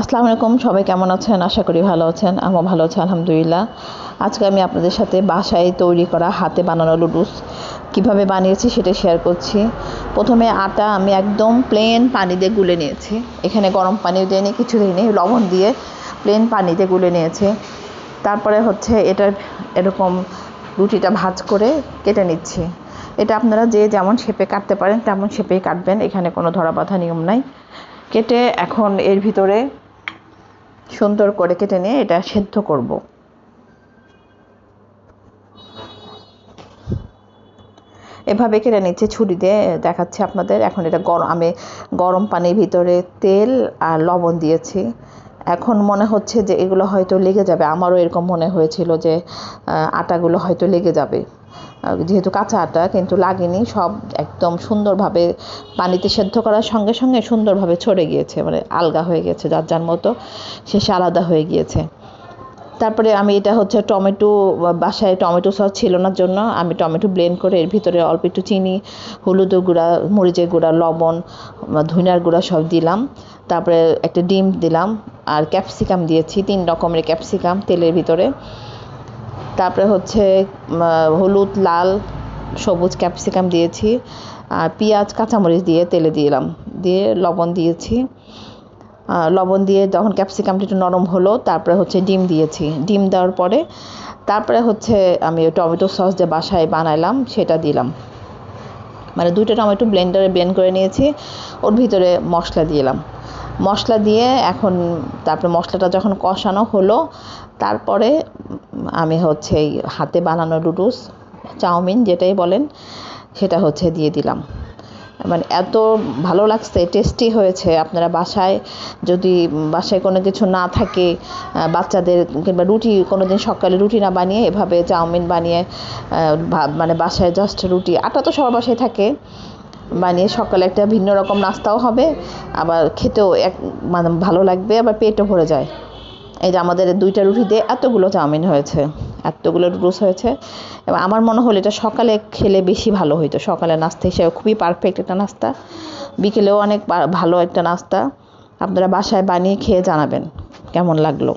আসসালামু আলাইকুম, সবাই কেমন আছেন? আশা করি ভালো আছেন, আমিও ভালো আছি, আলহামদুলিল্লাহ। আজকে আমি আপনাদের সাথে বাসায় তৈরি করা হাতে বানানো লুডুস কীভাবে বানিয়েছি সেটা শেয়ার করছি। প্রথমে আটা আমি একদম প্লেন পানি দিয়ে গুলে নিয়েছি। এখানে গরম পানি দিইনি কিছু দিইনি লবণ দিয়ে প্লেন পানিতে গুলে নিয়েছি। তারপরে হচ্ছে এটা এরকম রুটিটা ভাজ করে কেটে নিচ্ছি। এটা আপনারা যে যেমন শেপে কাটতে পারেন, তেমন শেপেই কাটবেন, এখানে কোনো ধরা বাঁধা নিয়ম নাই। কেটে এখন এর ভিতরে সুন্দর করে কেটে নিয়ে এটা সেদ্ধ করব। এভাবে কেটে নিচ্ছে, ছুরি দিয়ে দেখাচ্ছে আপনাদের। এখন এটা গরম আমি গরম পানির ভিতরে তেল আর লবণ দিয়েছি। এখন মনে হচ্ছে যে এগুলো হয়তো লেগে যাবে। আমারও এরকম মনে হয়েছিল যে আটাগুলো হয়তো লেগে যাবে। যেহেতু কাঁচা আটা, কিন্তু লাগেনি, সব একদম সুন্দরভাবে পানিতে সেদ্ধ করার সঙ্গে সঙ্গে সুন্দরভাবে ছড়ে গিয়েছে মানে আলগা হয়ে গেছে, যার যার মতো শেষে আলাদা হয়ে গিয়েছে। তারপরে আমি এটা হচ্ছে টমেটো বাসায় টমেটো সস ছিল না জন্য, আমি টমেটো ব্লেন্ড করে এর ভিতরে অল্প একটু চিনি হলুদের গুঁড়া, মরিচের গুঁড়া, লবণ ধনিয়ার গুঁড়া সব দিলাম। তারপরে একটা ডিম দিলাম, আর ক্যাপসিকাম দিয়েছি, তিন রকমের ক্যাপসিকাম তেলের ভিতরে। তারপরে হচ্ছে হলুদ, লাল, সবুজ ক্যাপসিকাম দিয়েছি, আর পেঁয়াজ, কাঁচামরিচ দিয়ে তেলে দিলাম, দিয়ে লবণ দিয়েছি। লবণ দিয়ে যখন ক্যাপসিকামটা একটু নরম হলো, তারপরে হচ্ছে ডিম দিয়েছি। ডিম দেওয়ার পরে, তারপরে হচ্ছে আমি টমেটো সস যে বাসায় বানাইলাম, সেটা দিলাম। মানে দুটো টমেটো ব্লেন্ডারে ব্লেন্ড করে নিয়েছি, ওর ভিতরে মশলা দিলাম। মশলা দিয়ে এখন তারপরে মশলাটা যখন কষানো হলো, তারপরে আমি হচ্ছে এই হাতে বানানো লুডুস চাউমিন যেটাই বলেন, সেটা হচ্ছে দিয়ে দিলাম। মানে এত ভালো লাগছে টেস্টি হয়েছে। আপনারা বাসায় যদি বাসায় কোনো কিছু না থাকে বাচ্চাদের কিংবা রুটি কোনো দিন সকালে রুটি না বানিয়ে এভাবে চাউমিন বানিয়ে মানে বাসায় জাস্ট রুটি, আটা তো সবার বাসায় থাকে। বানিয়ে সকালে একটা ভিন্ন রকম নাস্তাও হবে, আবার খেতেও এক মানে ভালো লাগবে, আবার পেটও ভরে যায়। এই যে আমাদের দুইটা রুটি দিয়ে এতগুলো চাউমিন হয়েছে, এতগুলো নুডলস হয়েছে। এবং আমার মনে হলো এটা সকালে খেলে বেশি ভালো হইতো। সকালে নাস্তা হিসেবে খুবই পারফেক্ট একটা নাস্তা। বিকেলেও অনেক ভালো একটা নাস্তা। আপনারা বাসায় বানিয়ে খেয়ে জানাবেন, কেমন লাগল?